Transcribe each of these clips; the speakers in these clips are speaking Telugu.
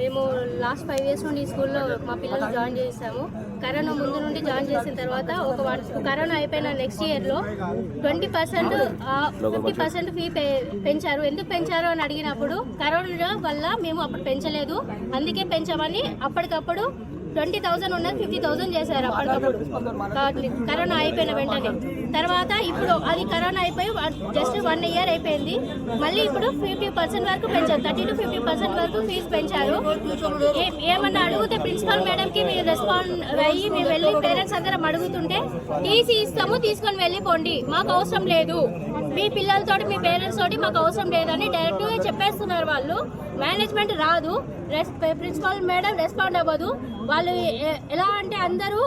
మేము లాస్ట్ ఫైవ్ ఇయర్స్ నుండి ఈ స్కూల్లో మా పిల్లలు జాయిన్ చేసాము. కరోనా ముందు నుండి జాయిన్ చేసిన తర్వాత ఒక వన్ కరోనా అయిపోయిన నెక్స్ట్ ఇయర్లో twenty percent fifty percent fee పెంచారు. ఎందుకు పెంచారు అని అడిగినప్పుడు కరోనా వల్ల మేము అప్పుడు పెంచలేదు. అందుకే పెంచామని అప్పటికప్పుడు ట్వంటీ థౌసండ్ ఉన్నది ఫిఫ్టీ థౌసండ్ చేశారు అప్పటికప్పుడు కరోనా అయిపోయిన వెంటనే. తర్వాత ఇప్పుడు అది కరోనా అయిపోయి జస్ట్ వన్ ఇయర్ అయిపోయింది. మళ్ళీ ఇప్పుడు ఫిఫ్టీ పర్సెంట్ వరకు పెంచారు. థర్టీ టు ఫిఫ్టీ పర్సెంట్ వరకు ఫీజు పెంచారు. ఏమన్నా అడిగితే ప్రిన్సిపల్ మేడంకి మీరు రెస్పాండ్ అయ్యి మేము వెళ్ళి పేరెంట్స్ అందరం అడుగుతుంటే టీసీ ఇస్తాము తీసుకొని వెళ్ళిపోండి. మాకు అవసరం లేదు. మీ పిల్లలతోటి మీ పేరెంట్స్ తోటి మాకు అవసరం లేదని డైరెక్ట్గా చెప్పేస్తున్నారు వాళ్ళు. మేనేజ్మెంట్ రాదు. రెస్ ప్రిన్సిపల్ మేడం రెస్పాండ్ అవ్వదు. వాళ్ళు ఎలా అంటే అందరూ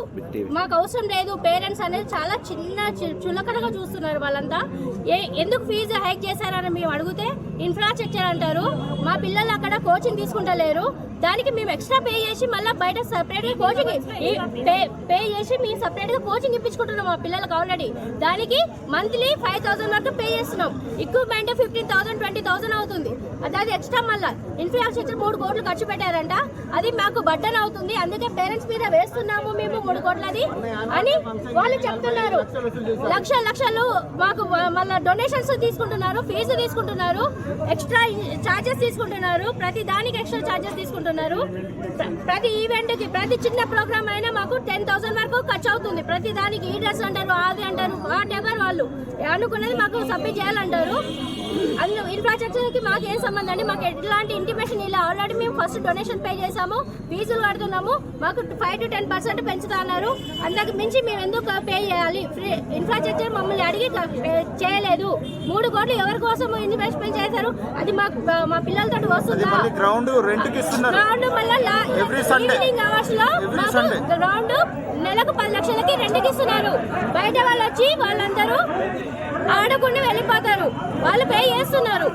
మాకు అవసరం లేదు పేరెంట్స్ అనేది చాలా చిన్న చులకనగా చూస్తున్నారు వాళ్ళంతా. ఏ ఎందుకు ఫీజు హైక్ చేశారని మేము అడిగితే ఇన్ఫ్రాస్ట్రక్చర్ అంటారు మా పిల్లలు అక్కడ కోచింగ్ తీసుకుంటలేరు దానికి మేము ఎక్స్ట్రా పే చేసి మళ్ళీ బయట సపరేట్గా కోచింగ్ పే పే చేసి మేము సపరేట్గా కోచింగ్ ఇప్పించుకుంటున్నాం మా పిల్లలకు ఆల్రెడీ దానికి మంత్లీ ఫైవ్ థౌసండ్ వరకు పే చేస్తున్నాం. Equipment fifteen thousand twenty thousand అవుతుంది. అది అది ఎక్స్ట్రా మళ్ళీ. ఇన్ఫ్రాస్ట్రక్చర్ మూడు కోట్లు ఖర్చు పెట్టారంట. అది మాకు బట్టన్ అవుతుంది. అందుకే అందుకే పేరెంట్స్ మీద వేస్తున్నాము మేము మూడు కోట్లది అని వాళ్ళు చెప్తున్నారు. లక్ష లక్షలు మాకు మళ్ళీ డొనేషన్స్ తీసుకుంటున్నారు ఫీజు తీసుకుంటున్నారు ఎక్స్ట్రా చార్జెస్ తీసుకుంటున్నారు ప్రతి దానికి ఎక్స్ట్రా చార్జెస్ తీసుకుంటున్నారు. ప్రతి ఈవెంట్కి ప్రతి చిన్న ప్రోగ్రామ్ అయినా మాకు టెన్ థౌసండ్ వరకు ఖర్చు అవుతుంది. ప్రతి దానికి ఈ డ్రెస్ అంటారు అది అంటారు వాట్ ఎవర్ వాళ్ళు అనుకున్నది మాకు సబ్మిట్ చేయాలంటారు. అందులో ఇన్ఫ్రాస్ట్రక్చర్కి మాకు ఏం సంబంధం అండి? మాకు ఎట్లాంటి ఇంటిమేషన్ ఇలా ఆల్రెడీ మేము ఫస్ట్ డొనేషన్ పే చేసాము ఫీజులు కడుతున్నాము. మాకు ఫైవ్ టు టెన్ పర్సెంట్ పెంచుతా అన్నారు. అంతకు మించి మేము ఎందుకు పే చేయాలి? ఫ్రీ ఇన్ఫ్రాస్ట్రక్చర్ మమ్మల్ని అడిగి చేయలేదు. మూడు కోట్లు ఎవరి కోసం ఇన్వెస్ట్మెంట్ చేశారు? అది మాకు మా పిల్లలతో వస్తుందా? గ్రౌండ్ గ్రౌండ్ మళ్ళీ. ఈవినింగ్ అవర్స్లో. గ్రౌండ్ నెలకు పది లక్షలకి రెండుకి ఇస్తున్నారు. బయట వాళ్ళు వచ్చి వాళ్ళందరూ ఆడకుండా వెళ్ళిపోతారు. వాళ్ళు పే చేస్తున్నారు?